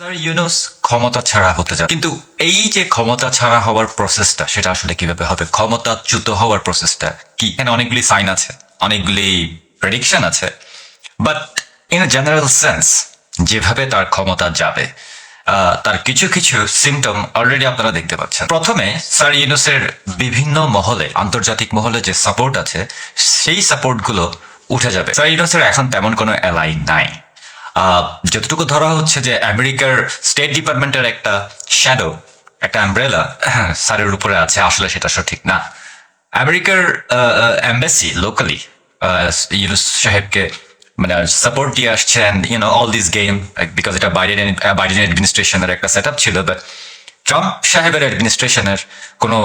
Sir Yunus ক্ষমতা ছাড়া হতে যায় কিন্তু এই যে ক্ষমতা ছাড়া হওয়ার প্রসেসটা সেটা আসলে কীভাবে হবে? ক্ষমতাচ্যুত হওয়ার প্রসেসটা কি? এখানে অনেকগুলি সাইন আছে, অনেকগুলি প্রেডিকশন আছে but in a general sense যেভাবে তার ক্ষমতা যাবে তার কিছু কিছু সিমটম অলরেডি আপনারা দেখতে পাচ্ছেন। প্রথমে স্যার ইউনুসের বিভিন্ন মহলে, আন্তর্জাতিক মহলে যে সাপোর্ট আছে, সেই সাপোর্টগুলো উঠে যাবে। স্যার ইউনুসের এখন তেমন কোনো অ্যালাই নাই। যতটুকু ধরা হচ্ছে যে আমেরিকার স্টেট ডিপার্টমেন্টের একটা শ্যাডো একটা অ্যাম্ব্রেলা স্যারের উপরে আছে, আসলে সেটা সঠিক না। আমেরিকার এম্বাসি লোকালি ইউনুস সাহেবকে মানে সাপোর্ট দিয়ে আসছেন you know all this game because এটা বাইডেন বাইডেন অ্যাডমিনিস্ট্রেশনের একটা সেট আপ ছিল বাট ট্রাম্প সাহেবের অ্যাডমিনিস্ট্রেশনের কোনো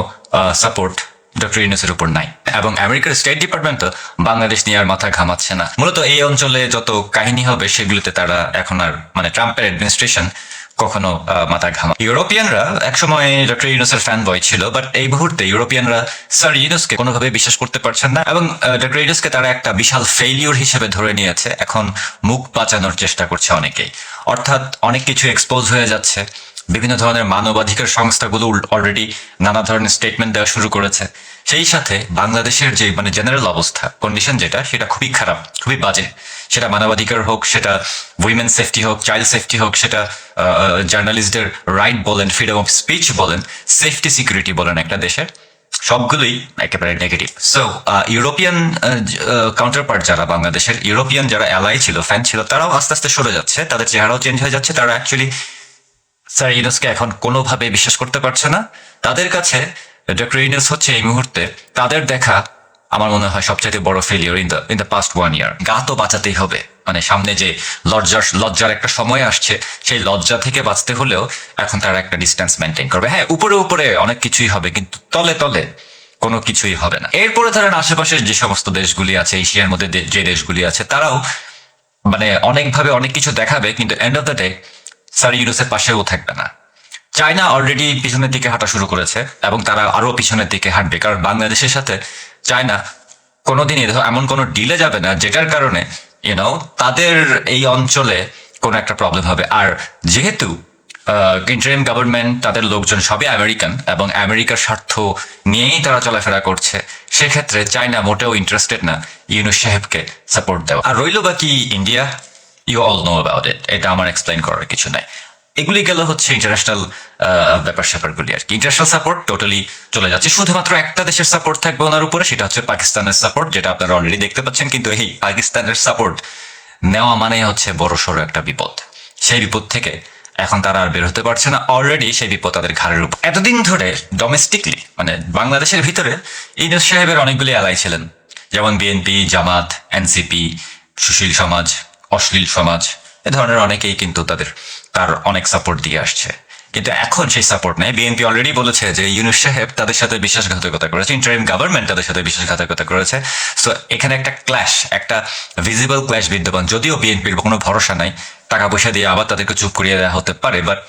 সাপোর্ট ডক্টর ইউনুসের উপর নাই। এবং আমেরিকার স্টেট ডিপার্টমেন্ট ডিপার্টমেন্টও বাংলাদেশ নিয়ে আর মাথা ঘামাচ্ছে না। মূলত এই অঞ্চলে যত কাহিনী হবে, সেগুলোতে তারা এখন আর মানে ট্রাম্পের অ্যাডমিনিস্ট্রেশন কখনো মাথা ঘামা ইউরোপিয়ানরা একসময় ডক্টর ইউনুসের ফ্যান বয় ছিল বাট এই মুহূর্তে ইউরোপিয়ানরা স্যার ইউনুসকে কোনোভাবে বিশ্বাস করতে পারছেন না, এবং ডক্টর ইউনুসকে তারা একটা বিশাল ফেইলিওর হিসেবে ধরে নিয়েছে। এখন মুখ বাঁচানোর চেষ্টা করছে অনেকেই। অর্থাৎ অনেক কিছু এক্সপোজ হয়ে যাচ্ছে। বিভিন্ন ধরনের মানবাধিকার সংস্থাগুলো অলরেডি নানা ধরনের স্টেটমেন্ট দেওয়া শুরু করেছে। সেই সাথে বাংলাদেশের যে মানে জেনারেল অবস্থা কন্ডিশন যেটা, সেটা খুবই খারাপ, খুবই বাজে। সেটা মানবাধিকার হোক, সেটা উইমেন সেফটি হোক চাইল্ড সেফটি হোক, সেটা জার্নালিস্টদের রাইট বলেন ফ্রিডম অফ স্পিচ বলেন সেফটি সিকিউরিটি বলেন একটা দেশের, সবগুলোই একেবারে negative so European counter part যারা বাংলাদেশের ইউরোপিয়ান যারা অ্যালাই ছিল ফ্যান ছিল, তারাও আস্তে আস্তে সরে যাচ্ছে, তাদের চেহারাও চেঞ্জ হয়ে যাচ্ছে, তারা অ্যাকচুয়ালি স্যার ইউনুসকে এখন কোনোভাবে বিশ্বাস করতে পারছে না। তাদের কাছে ডক্টর ইউনুস হচ্ছে এই মুহূর্তে তাদের দেখা আমার মনে হয় সবচেয়ে বড় failure in the in the past one year গা তো বাঁচাতেই হবে। মানে সামনে যে লজ্জার লজ্জার একটা সময় আসছে, সেই লজ্জা থেকে বাঁচতে হলেও এখন তারা একটা ডিস্টেন্স মেনটেন করবে। হ্যাঁ উপরে উপরে অনেক কিছুই হবে, কিন্তু তলে তলে কোনো কিছুই হবে না। এরপরে ধরেন আশেপাশের যে সমস্ত দেশগুলি আছে, এশিয়ার মধ্যে যে দেশগুলি আছে, তারাও মানে অনেকভাবে অনেক কিছু দেখাবে, কিন্তু end of the day sir ইউনুসের পাশেও থাকবে না। চায়না অলরেডি পিছনের দিকে হাঁটা শুরু করেছে এবং তারা আরও পিছনের দিকে হাঁটবে। কারণ বাংলাদেশের সাথে চায়না কোনোদিন এমন কোনো ডিলে যাবে না, যেটার কারণে ইউনো তাদের এই অঞ্চলে কোনো একটা প্রবলেম হবে। আর যেহেতু ইন্টারিম গভর্নমেন্ট তাদের লোকজন সবই আমেরিকান এবং আমেরিকার স্বার্থ নিয়েই তারা চলাফেরা করছে, সেক্ষেত্রে চায়না মোটেও ইন্টারেস্টেড না ইউনুস সাহেবকে সাপোর্ট দেওয়া। আর রইল বাকি India you all know about it এটা আমার এক্সপ্লেন করার কিছু নাই। এগুলি গেল হচ্ছে ইন্টারন্যাশনাল ব্যাপার স্যাপারগুলি আর কি। ইন্টারন্যাশনাল সাপোর্ট টোটালি চলে যাচ্ছে। শুধুমাত্র একটা দেশের সাপোর্ট থাকবে ওনার উপরে, সেটা হচ্ছে পাকিস্তানের সাপোর্ট যেটা আপনারা অলরেডি দেখতে পাচ্ছেন। কিন্তু এই পাকিস্তানের সাপোর্ট নেওয়া মানে হচ্ছে বড় সড়ো একটা বিপদ। সেই বিপদ থেকে এখন তারা আর বের হতে পারছে না। অলরেডি সেই বিপদ তাদের ঘাড়ের উপর। এতদিন ধরে ডোমেস্টিকলি মানে বাংলাদেশের ভিতরে ইউনুস সাহেবের অনেকগুলি অ্যালাই ছিলেন। যেমন বিএনপি, জামাত এনসিপি সুশীল সমাজ অশ্লীল সমাজ, এ ধরনের অনেকেই কিন্তু তাদের, তার অনেক সাপোর্ট দিয়ে আসছে। কিন্তু এখন সেই সাপোর্ট নেই। বিএনপি অলরেডি বলেছে যে ইউনুস সাহেব তাদের সাথে বিশ্বাসঘাতকতা করেছে ইন্টারিম গভর্নমেন্ট তাদের সাথে বিশ্বাসঘাতকতা করেছে। সো এখানে একটা ক্ল্যাশ একটা ভিজিবল ক্ল্যাশ বিদ্যমান। যদিও বিএনপির কোনো ভরসা নাই, টাকা পয়সা দিয়ে আবার তাদেরকে চুপ করিয়ে দেওয়া হতে পারে but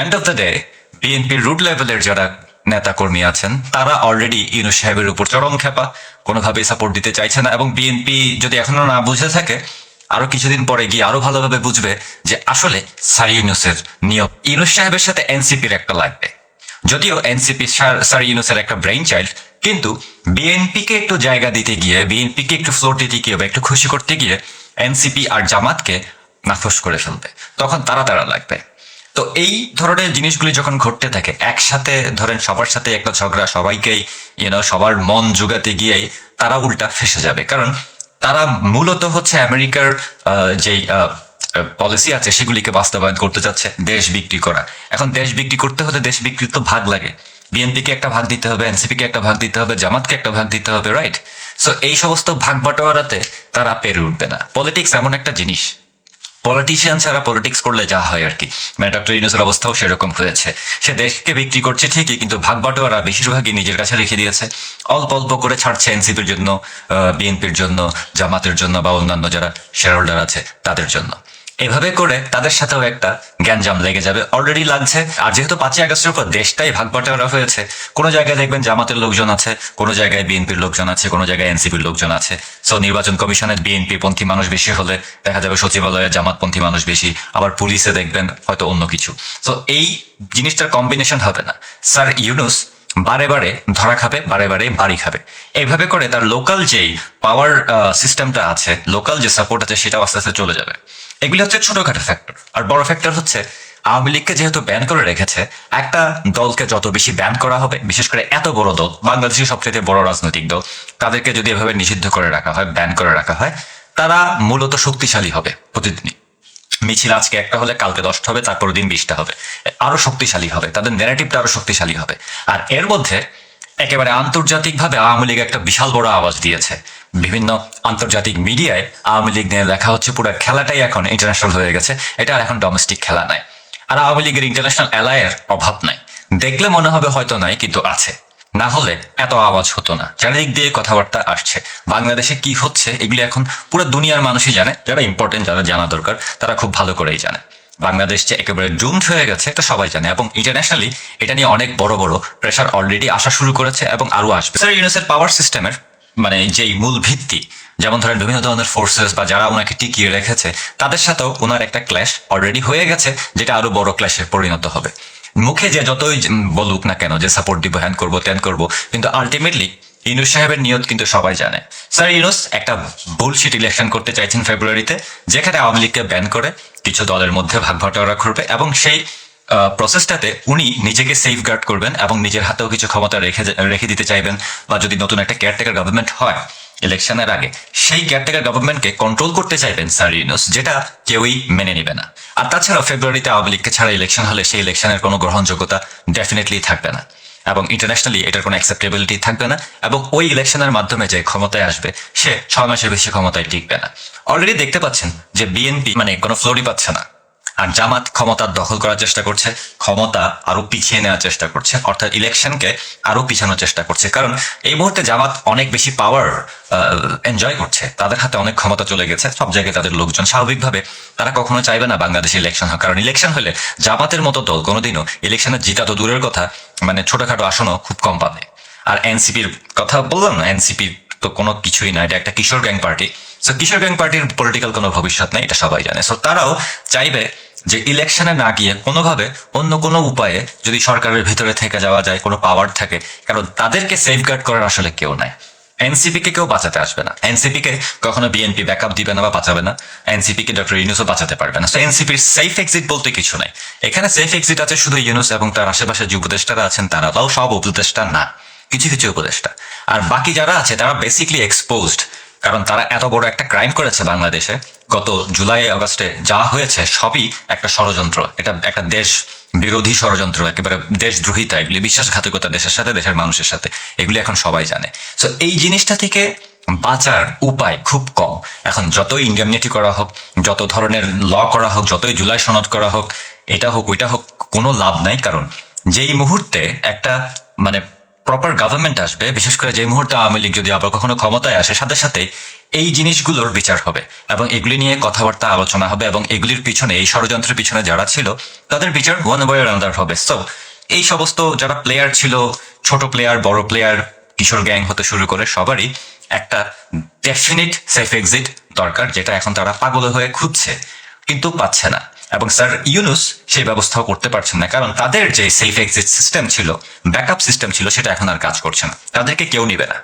end of the day বিএনপির রুট লেভেলের যারা নেতা কর্মী আছেন, তারা অলরেডি ইউনুস সাহেবের উপর চরম খেপা কোনোভাবেই সাপোর্ট দিতে চাইছে না। এবং বিএনপি যদি এখনও না বুঝে থাকে আরও কিছুদিন পরে গিয়ে আরও ভালোভাবে বুঝবে যে আসলে স্যার ইউনুসের নিয়ম। ইউনুস সাহেবের সাথে এনসিপির একটা লাগবে। যদিও এনসিপি স্যার ইউনুসের একটা ব্রেইন চাইল্ড কিন্তু বিএনপিকে একটু জায়গা দিতে গিয়ে, বিএনপিকে একটু ফ্লোর দিতে গিয়ে একটু খুশি করতে গিয়ে এনসিপি আর জামাতকে নাফস করে ফেলবে। তখন তারা তারা লাগবে। তো এই ধরনের জিনিসগুলি যখন ঘটতে থাকে, একসাথে ধরেন সবার সাথে একটা ঝগড়া, সবাইকেই ইউনো সবার মন জোগাতে গিয়েই তারা উল্টা ফেসে যাবে। কারণ তারা মূলত হচ্ছে আমেরিকার যেই পলিসি আছে সেগুলিকে বাস্তবায়ন করতে যাচ্ছে দেশ বিক্রি করা। এখন দেশ বিক্রি করতে হলে দেশ বিক্রির তো ভাগ লাগে। বিএনপিকে একটা ভাগ দিতে হবে এনসিপিকে একটা ভাগ দিতে হবে, জামাতকে একটা ভাগ দিতে হবে রাইট সো এই সমস্ত ভাগ বাটোয়ারাতে তারা পেরে উঠবে না। পলিটিক্স এমন একটা জিনিস। পলিটিশিয়ান ছাড়া পলিটিক্স করলে যা হয় আর কি। মানে ডক্টর ইউনুসের অবস্থাও সেরকম হয়েছে। সে দেশকে বিক্রি করছে ঠিকই, কিন্তু ভাগ বাটোয়ারা বেশিরভাগই নিজের কাছে রেখে দিয়েছে। অল্প অল্প করে ছাড়ছে এনসিপির জন্য বিএনপির জন্য, জামাতের জন্য বা অন্যান্য যারা শেয়ার হোল্ডার আছে, তাদের জন্য। এভাবে করে তাদের সাথেও একটা গ্যাঞ্জাম লেগে যাবে। অলরেডি লাগছে। আর যেহেতু পাঁচই আগস্টের উপর দেশটাই ভাগ বাটোয়ারা হয়েছে, কোনো জায়গায় দেখবেন জামাতের লোকজন আছে, কোনো জায়গায় বিএনপির লোকজন আছে, কোনো জায়গায় এনসিপির লোকজন আছে। সো নির্বাচন কমিশনের বিএনপি পন্থী মানুষ বেশি হলে দেখা যাবে সচিবালয়ে জামাতপন্থী মানুষ বেশি, আবার পুলিশে দেখবেন হয়তো অন্য কিছু। সো এই জিনিসটার কম্বিনেশন হবে না। স্যার ইউনুস বারে বারে ধরা খাবে, বারে বারে বাড়ি খাবে। এইভাবে করে তার লোকাল যেই পাওয়ার সিস্টেমটা আছে লোকাল যে সাপোর্ট আছে, সেটাও আস্তে আস্তে চলে যাবে। এগুলি হচ্ছে ছোটখাটো ফ্যাক্টর আর বড় ফ্যাক্টর হচ্ছে, আওয়ামী লীগকে যেহেতু ব্যান করে রেখেছে, একটা দলকে যত বেশি ব্যান করা হবে, বিশেষ করে এত বড় দল বাংলাদেশের সবচেয়ে বড় রাজনৈতিক দল, তাদেরকে যদি এভাবে নিষিদ্ধ করে রাখা হয় ব্যান করে রাখা হয়, তারা মূলত শক্তিশালী হবে প্রতিদিনই। মিছিল আজকে একটা হলে, কালকে দশটা হবে তারপর দিন বিশটা হবে। আরও শক্তিশালী হবে, তাদের ন্যারেটিভটা আরও শক্তিশালী হবে। আর এর মধ্যে একেবারে আন্তর্জাতিকভাবে আওয়ামী লীগ একটা বিশাল বড় আওয়াজ দিয়েছে। বিভিন্ন আন্তর্জাতিক মিডিয়ায় আওয়ামী লীগ নিয়ে লেখা হচ্ছে, পুরো খেলাটাই এখন ইন্টারন্যাশনাল হয়ে গেছে। এটা এখন ডোমেস্টিক খেলা নাই। আর আওয়ামী লীগের ইন্টারন্যাশনাল অ্যালায়ের অভাব নাই। দেখলে মনে হবে হয়তো নাই, কিন্তু আছে। না হলে এত আওয়াজ হতো না। চারিদিক দিয়ে কথাবার্তা আসছে। বাংলাদেশে কি হচ্ছে, এগুলি এখন পুরো দুনিয়ার মানুষই জানে। যারা ইম্পর্টেন্ট যারা জানা দরকার, তারা খুব ভালো করেই জানে। বাংলাদেশ যে একেবারে ডুমড হয়ে গেছে, এটা সবাই জানে। এবং ইন্টারন্যাশনালি এটা নিয়ে অনেক বড় বড় প্রেশার অলরেডি আসা শুরু করেছে এবং আরও আসবে। স্যার ইউনিসের পাওয়ার সিস্টেমের মানে যেই মূল ভিত্তি, যেমন ধরেন বিভিন্ন ধরনের ফোর্সেস বা যারা ওনাকে টিকিয়ে রেখেছে, তাদের সাথেও ওনার একটা ক্ল্যাশ অলরেডি হয়ে গেছে, যেটা আরও বড় ক্ল্যাশে পরিণত হবে। মুখে যে যতই বলুক না কেন যে সাপোর্ট দিব হ্যান করব ত্যান করব, কিন্তু আলটিমেটলি ইউনুস সাহেবের নিয়ত কিন্তু সবাই জানে। স্যার ইউনুস একটা বুলশিট ইলেকশন করতে চাইছেন ফেব্রুয়ারিতে যেখানে আওয়ামী লীগকে ব্যান করে কিছু দলের মধ্যে ভাগ ভাটোয়ারা করবে এবং সেই প্রসেসটাতে উনি নিজেকে সেফ গার্ড করবেন এবং নিজের হাতেও কিছু ক্ষমতা রেখে রেখে দিতে চাইবেন বা যদি নতুন একটা কেয়ারটেকার গভর্নমেন্ট হয় ইলেকশনের আগে, সেই কেয়ারটেকার গভর্নমেন্টকে কন্ট্রোল করতে চাইবেন স্যার ইউনুস, যেটা কেউই মেনে নেবে না। আর তাছাড়া ফেব্রুয়ারিতে আওয়ামী লীগকে ছাড়া ইলেকশন হলে সেই ইলেকশনের কোনো গ্রহণযোগ্যতা ডেফিনেটলি থাকবে না। এবং ইন্টারন্যাশনালি এটার কোনো অ্যাকসেপ্টেবিলিটি থাকবে না এবং ওই ইলেকশনের মাধ্যমে যে ক্ষমতায় আসবে, সে ছয় মাসের বেশি ক্ষমতায় টিকবে না। অলরেডি দেখতে পাচ্ছেন যে বিএনপি মানে কোনো ফ্লোরই পাচ্ছে না। আর জামাত ক্ষমতা দখল করার চেষ্টা করছে, ক্ষমতা আরও পিছিয়ে নেওয়ার চেষ্টা করছে, অর্থাৎ ইলেকশনকে আরও পিছানোর চেষ্টা করছে। কারণ এই মুহূর্তে জামাত অনেক বেশি পাওয়ার এনজয় করছে। তাদের হাতে অনেক ক্ষমতা চলে গেছে, সব জায়গায় তাদের লোকজন। স্বাভাবিকভাবে তারা কখনো চাইবে না বাংলাদেশে ইলেকশন হয় কারণ ইলেকশন হলে জামাতের মতো দল কোনোদিনও ইলেকশনে জিতা তো দূরের কথা মানে ছোটখাটো আসনও খুব কম পাবে। আর এনসিপির কথা বললাম না এনসিপির তো কোনো কিছুই না, এটা একটা কিশোর গ্যাং পার্টি। সো কিশোর গ্যাং পার্টির পলিটিক্যাল কোনো ভবিষ্যৎ নেই, এটা সবাই জানে। সো তারাও চাইবে যে ইলেকশনে না গিয়ে কোনোভাবে অন্য কোনো উপায়ে যদি সরকারের ভিতরে থেকে যাওয়া যায়, কোনো পাওয়ার থাকে, কারণ তাদেরকে সেফগার্ড করার আসলে কেউ নাই। এনসিপি কে কেউ বাঁচাতে আসবে না। এনসিপি কে কখনো বিএনপি ব্যাকআপ দিবে না বা বাঁচাবে না। এনসিপি কে ডক্টর ইউনুসও বাঁচাতে পারবে না। এনসিপির সেফ এক্সিট বলতে কিছু নাই। এখানে সেফ এক্সিট আছে শুধু ইউনুস এবং তার আশেপাশে যে উপদেষ্টারা আছেন তারা তাও সব উপদেষ্টা না। কিছু কিছু উপদেষ্টা। আর বাকি যারা আছে, তারা বেসিকলি এক্সপোজড কারণ তারা এত বড় একটা ক্রাইম করেছে বাংলাদেশে। গত জুলাই, আগস্টে যা হয়েছে সবই একটা ষড়যন্ত্র, এটা একটা দেশ বিরোধী ষড়যন্ত্র, একেবারে দেশদ্রোহিতা এগুলি, বিশ্বাসঘাতকতা দেশের সাথে, দেশের মানুষের সাথে, এগুলি এখন সবাই জানে। তো এই জিনিসটা থেকে বাঁচার উপায় খুব কম। এখন যতই ইন্ডিয়ামনিটি করা হোক, যত ধরনের ল করা হোক, যতই জুলাই সনদ করা হোক, এটা হোক, ওইটা হোক, কোনো লাভ নাই। কারণ যেই মুহূর্তে একটা মানে প্রপার গভর্নমেন্ট আসবে, বিশেষ করে যে মুহূর্তে আওয়ামী লীগ যদি আবার কখনো ক্ষমতায় আসে, সাথে সাথে এই জিনিসগুলোর বিচার হবে এবং এগুলি নিয়ে কথাবার্তা, আলোচনা হবে এবং এগুলির পিছনে, এই ষড়যন্ত্রের পিছনে যারা ছিল, তাদের বিচার ওয়ান ওয়ে আন্ডার হবে। সো এই সমস্ত যারা প্লেয়ার ছিল, ছোট প্লেয়ার বড় প্লেয়ার কিশোর গ্যাং হতে শুরু করে, সবারই একটা ডেফিনিট সেফ এক্সিট দরকার, যেটা এখন তারা পাগল হয়ে খুঁজছে, কিন্তু পাচ্ছে না। এবং স্যার ইউনুস সেই ব্যবস্থাও করতে পারছেন না, কারণ তাদের যে সেফ এক্সিট সিস্টেম ছিল ব্যাকআপ সিস্টেম ছিল, সেটা এখন আর কাজ করছে না। তাদেরকে কেউ নিবে না।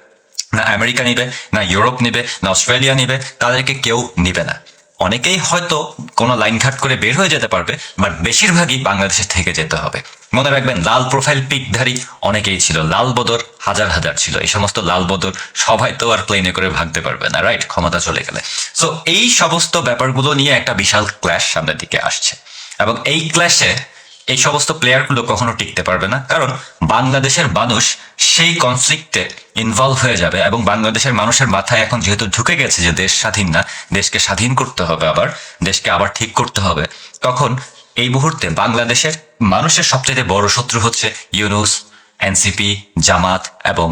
না আমেরিকা নিবে, না ইউরোপ নিবে, না অস্ট্রেলিয়া নিবে, তাদেরকে কেউ নিবে না। অনেকেই হয়তো কোনো লাইন ঘাট করে বের হয়ে যেতে পারবে বাট বেশিরভাগই বাংলাদেশে থেকে যেতে হবে। মনে রাখবেন, লাল প্রোফাইল পিকধারী অনেকেই ছিল। লাল বদর হাজার হাজার ছিল। এই সমস্ত লাল বদর সবাই তো আর প্লেনে করে ভাগতে পারবে না রাইট ক্ষমতা চলে গেলে। সো এই সমস্ত ব্যাপারগুলো নিয়ে একটা বিশাল ক্ল্যাশ সামনের দিকে আসছে। এবং এই ক্ল্যাশে এই সমস্ত প্লেয়ারগুলো কখনো টিকতে পারবে না। কারণ বাংলাদেশের মানুষ সেই কনফ্লিক্টে ইনভলভ হয়ে যাবে এবং বাংলাদেশের মানুষের মাথায় এখন যেহেতু ঢুকে গেছে যে দেশ স্বাধীন না, দেশকে স্বাধীন করতে হবে আবার, দেশকে আবার ঠিক করতে হবে, তখন এই মুহূর্তে বাংলাদেশের মানুষের সবচেয়ে বড় শত্রু হচ্ছে ইউনুস, এনসিপি, জামাত এবং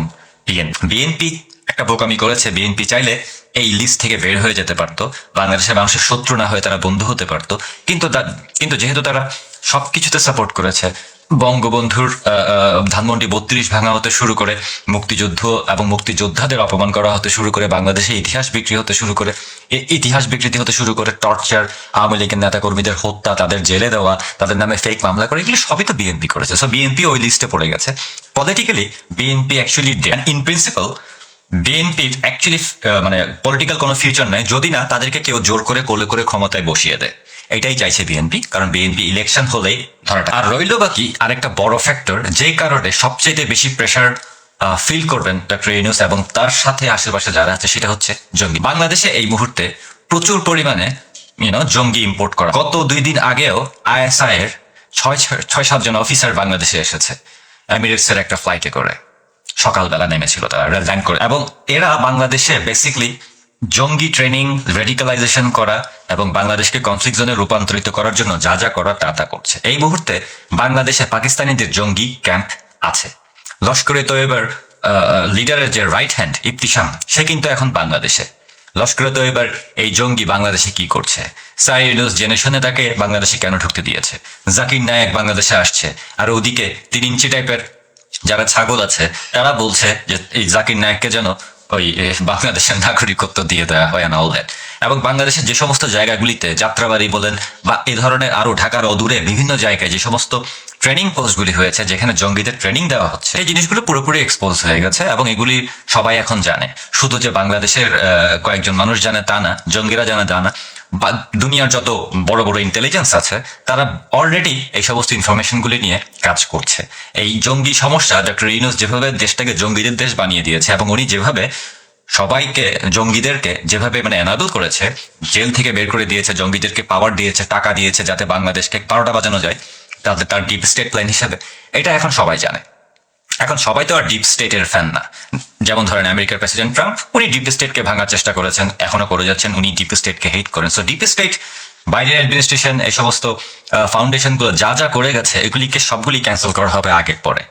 বিএনপি। বিএনপি একটা বোকামি করেছে, বিএনপি চাইলে এই লিস্ট থেকে বের হয়ে যেতে পারতো, বাংলাদেশের মানুষের শত্রু না হয়ে তারা বন্ধু হতে পারতো। কিন্তু কিন্তু যেহেতু তারা সবকিছুতে সাপোর্ট করেছে, বঙ্গবন্ধুর ধানমন্ডি বত্রিশ ভাঙা হতে শুরু করে, মুক্তিযুদ্ধ এবং মুক্তিযোদ্ধাদের অপমান করা হতে শুরু করে, বাংলাদেশে ইতিহাস বিক্রি হতে শুরু করে ইতিহাস বিকৃতি হতে শুরু করে টর্চার আওয়ামী লীগের নেতাকর্মীদের হত্যা, তাদের জেলে দেওয়া, তাদের নামে ফেক মামলা করে, এগুলো সবই তো বিএনপি করেছে। সো বিএনপি ওই লিস্টে পড়ে গেছে। Politically BNP actually in principle বিএনপির অ্যাকচুয়ালি মানে পলিটিক্যাল কোনো ফিউচার নেই। যদি না, তাদেরকে কেউ জোর করে কোলে করে ক্ষমতায় বসিয়ে দেয়। এটাই চাইছে বিএনপি, কারণ বিএনপি ইলেকশন হলেই ধরাটা। আর রইল বাকি আরেকটা বড় ফ্যাক্টর যে কারণে সবচেয়ে বেশি প্রেশার ফিল করবেন ডক্টর ইউনুস এবং তার সাথে আশেপাশে যারা আছে, সেটা হচ্ছে জঙ্গি। বাংলাদেশে এই মুহূর্তে প্রচুর পরিমাণে ইউনো জঙ্গি ইম্পোর্ট করা। গত দুই দিন আগেও আইএসআই এর ছয় ছয়- সাতজন অফিসার বাংলাদেশে এসেছে এমিরেটসের একটা ফ্লাইটে করে। সকালবেলা নেমেছিল তারা ল্যান্ড করে। এবং এরা বাংলাদেশে বেসিকলি জঙ্গি ট্রেনিং রেডিকালাইজেশন করা এবং বাংলাদেশকে কনফ্লিক্ট জোনে রূপান্তরিত করার জন্য যা যা করা তা তা করছে। এই মুহূর্তে বাংলাদেশে পাকিস্তানিদের জঙ্গি ক্যাম্প আছে। লস্করে তৈবার লিডারের যে রাইট হ্যান্ড ইফতিসাম, সে কিন্তু এখন বাংলাদেশে। লস্করে তৈবার এই জঙ্গি বাংলাদেশে কি করছে? সাইডোস জেনে শুনে তাকে বাংলাদেশে কেন ঢুকতে দিয়েছে? জাকির নায়ক বাংলাদেশে আসছে। আর ওদিকে তিন ইঞ্চি টাইপের যারা ছাগল আছে, তারা বলছে যে এই জাকির নায়ককে যেন ওই বাংলাদেশের নাগরিকত্ব দিয়ে দেওয়া হয় না অল এবং বাংলাদেশের যে সমস্ত জায়গাগুলিতে যাত্রাবাড়ি বলেন বা এ ধরনের আরও ঢাকার অদূরে বিভিন্ন জায়গায় যে সমস্ত ট্রেনিং পোস্টগুলি হয়েছে যেখানে জঙ্গিদের ট্রেনিং দেওয়া হচ্ছে। এই জিনিসগুলো পুরোপুরি এক্সপোজ হয়ে গেছে এবং এগুলি সবাই এখন জানে। শুধু যে বাংলাদেশের কয়েকজন মানুষ জানে তা না, জঙ্গিরা জানে তা না দুনিয়ার যত বড় বড় ইন্টেলিজেন্স আছে, তারা অলরেডি এই সমস্ত ইনফরমেশনগুলি নিয়ে কাজ করছে। এই জঙ্গি সমস্যা ডক্টর ইউনুস যেভাবে দেশটাকে জঙ্গিদের দেশ বানিয়ে দিয়েছে এবং উনি যেভাবে সবাইকে, জঙ্গিদেরকে যেভাবে মানে এনাবেল করেছে, জেল থেকে বের করে দিয়েছে, জঙ্গিদেরকে পাওয়ার দিয়েছে, টাকা দিয়েছে যাতে বাংলাদেশকে বারোটা বাজানো যায় তাদের তার ডিপ স্টেট প্ল্যান হিসেবে। এটা এখন সবাই জানে। এখন সবাই তো আর ডিপ স্টেটের ফ্যান না। যেমন ধরেন আমেরিকার প্রেসিডেন্ট ট্রাম্প উনি ডিপ স্টেটকে ভাঙার চেষ্টা করেছেন, এখনও করে যাচ্ছেন, উনি ডিপ স্টেটকে হেট করেন। সো ডিপ স্টেট বাইরের অ্যাডমিনিস্ট্রেশন এই সমস্ত ফাউন্ডেশনগুলো যা যা করে গেছে, এগুলিকে সবগুলি ক্যান্সেল করা হবে আগের পরে।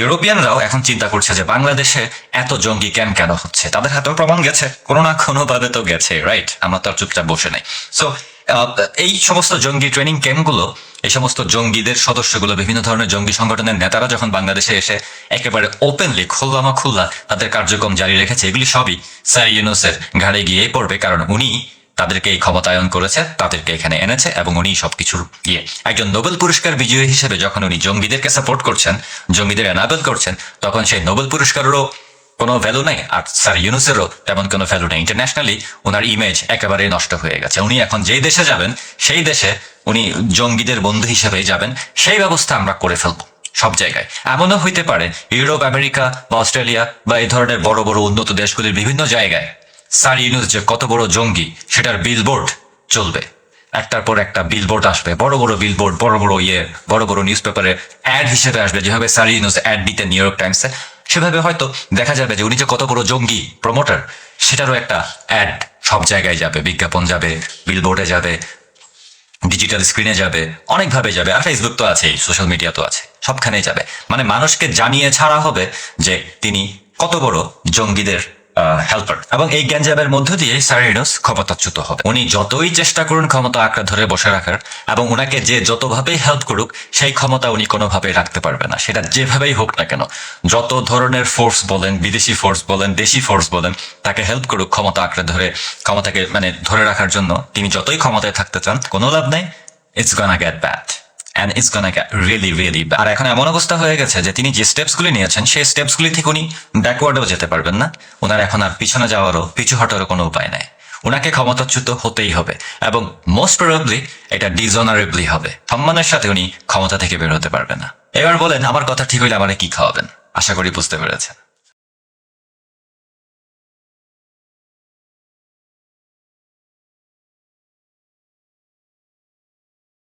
ইউরোপিয়ানরাও এখন চিন্তা করছে যে বাংলাদেশে এত জঙ্গি ক্যাম্প কেন হচ্ছে? তাদের হাতেও প্রমাণ গেছে। কোনো না কোনো ভাবে তো গেছে রাইট আমরা তো আর চুপচাপ বসে নাই। সো এই সমস্ত জঙ্গি ট্রেনিং ক্যাম্পগুলো এই সমস্ত জঙ্গিদের সদস্যগুলো, বিভিন্ন ধরনের জঙ্গি সংগঠনের নেতারা যখন বাংলাদেশে এসে একেবারে ওপেনলি খোলামা খোলা তাদের কার্যক্রম জারি রেখেছে, এগুলি সবই স্যার ইউনুসের ঘাড়ে গিয়ে পড়বে, কারণ উনি তাদেরকে এই ক্ষমতায়ন করেছে, তাদেরকে এখানে এনেছে এবং উনি সবকিছুর ইয়ে। একজন নোবেল পুরস্কার বিজয়ী হিসেবে যখন উনি জঙ্গিদেরকে সাপোর্ট করছেন, জঙ্গিদের এনাবেল করছেন, তখন সেই নোবেল পুরস্কারেরও কোনো ভ্যালু নেই। আর স্যার ইউনুসেরও তেমন কোনো ভ্যালু নেই। ইন্টারন্যাশনালি ওনার ইমেজ একেবারে নষ্ট হয়ে গেছে। উনি এখন যেই দেশে যাবেন, সেই দেশে উনি জঙ্গিদের বন্ধু হিসেবেই যাবেন। সেই ব্যবস্থা আমরা করে ফেলব সব জায়গায়। এমনও হইতে পারে ইউরোপ, আমেরিকা বা অস্ট্রেলিয়া বা এই ধরনের বড় বড় উন্নত দেশগুলির বিভিন্ন জায়গায় স্যার ইউনুস যে কত বড় জঙ্গি, সেটার বিলবোর্ড চলবে। একটার পর একটা বিলবোর্ড আসবে। বড় বড় বিলবোর্ড বড় বড় ইয়ে বড় বড় নিউজ পেপারে অ্যাড হিসেবে আসবে। যেভাবে স্যার ইউনুস অ্যাড দিতে নিউ ইয়র্ক টাইমসে সেভাবে হয়তো দেখা যাবে যে উনি যে কত বড় জঙ্গি প্রমোটার সেটারও একটা অ্যাড সব জায়গায় যাবে, বিজ্ঞাপন যাবে বিলবোর্ডে যাবে ডিজিটাল স্ক্রিনে যাবে, অনেকভাবে যাবে, আর ফেসবুক তো আছেই সোশ্যাল মিডিয়া তো আছে, সবখানেই যাবে। মানে মানুষকে জানিয়ে ছাড়া হবে যে তিনি কত বড় জঙ্গিদের হেল্পার এবং এই গ্যাঞ্জামের মধ্য দিয়ে সারিনোস ক্ষমতাচ্যুত হবে। উনি যতই চেষ্টা করুন ক্ষমতা আঁকড়া ধরে বসে রাখার, এবং ওনাকে যে যতভাবেই হেল্প করুক, সেই ক্ষমতা উনি কোনোভাবেই রাখতে পারবে না। সেটা যেভাবেই হোক না কেন, যত ধরনের ফোর্স বলেন, বিদেশি ফোর্স বলেন, দেশি ফোর্স বলেন, তাকে হেল্প করুক ক্ষমতা আঁকড়ে ধরে, ক্ষমতাকে মানে ধরে রাখার জন্য, তিনি যতই ক্ষমতায় থাকতে চান, কোনো লাভ নেই it's gonna get bad and it's gonna really really আর এখন এমন অবস্থা হয়ে গেছে যে তিনি যে স্টেপসগুলি নিয়েছেন, সেই স্টেপসগুলি থেকে উনি ব্যাকওয়ার্ডেও যেতে পারবেন না। ওনার এখন আর পিছনে যাওয়ারও, পিছু হটারও কোনো উপায় নাই। ওনাকে ক্ষমতাচ্যুত হতেই হবে এবং মোস্ট প্রবাবলি এটা ডিজনারেবলি হবে। সম্মানের সাথে উনি ক্ষমতা থেকে বের হতে পারবে না। এবার বলেন, আমার কথা ঠিক হইলে আমারে কি খাওয়াবেন? আশা করি বুঝতে পেরেছেন।